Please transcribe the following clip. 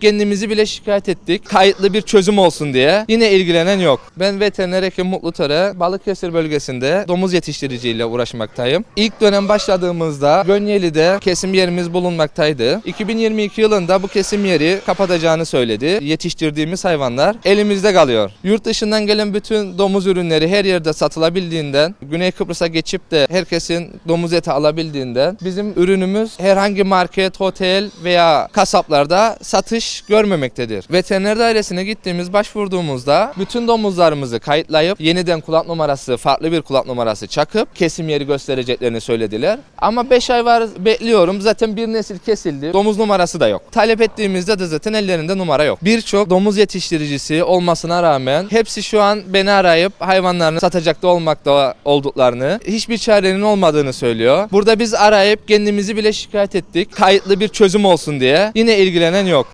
Kendimizi bile şikayet ettik. Kayıtlı bir çözüm olsun diye. Yine ilgilenen yok. Ben veteriner hekim Mutlu Töre, Balıkesir bölgesinde domuz yetiştiriciyle uğraşmaktayım. İlk dönem başladığımızda Gönyeli'de kesim yerimiz bulunmaktaydı. 2022 yılında bu kesim yeri kapatacağını söyledi. Yetiştirdiğimiz hayvanlar elimizde kalıyor. Yurt dışından gelen bütün domuz ürünleri her yerde satılabildiğinden, Güney Kıbrıs'a geçip de herkesin domuz eti alabildiğinden bizim ürünümüz herhangi market, otel veya kasaplarda satış görmemektedir. Veteriner dairesine gittiğimiz başvurduğumuzda bütün domuzlarımızı kayıtlayıp yeniden kulak numarası, farklı bir kulak numarası çakıp kesim yeri göstereceklerini söylediler. Ama 5 ay var bekliyorum. Zaten bir nesil kesildi. Domuz numarası da yok. Talep ettiğimizde de zaten ellerinde numara yok. Birçok domuz yetiştiricisi olmasına rağmen hepsi şu an beni arayıp hayvanlarını satacakta olmakta olduklarını, hiçbir çarenin olmadığını söylüyor. Burada biz arayıp kendimizi bile şikayet ettik. Kayıtlı bir çözüm olsun diye. Yine ilgilenen yok.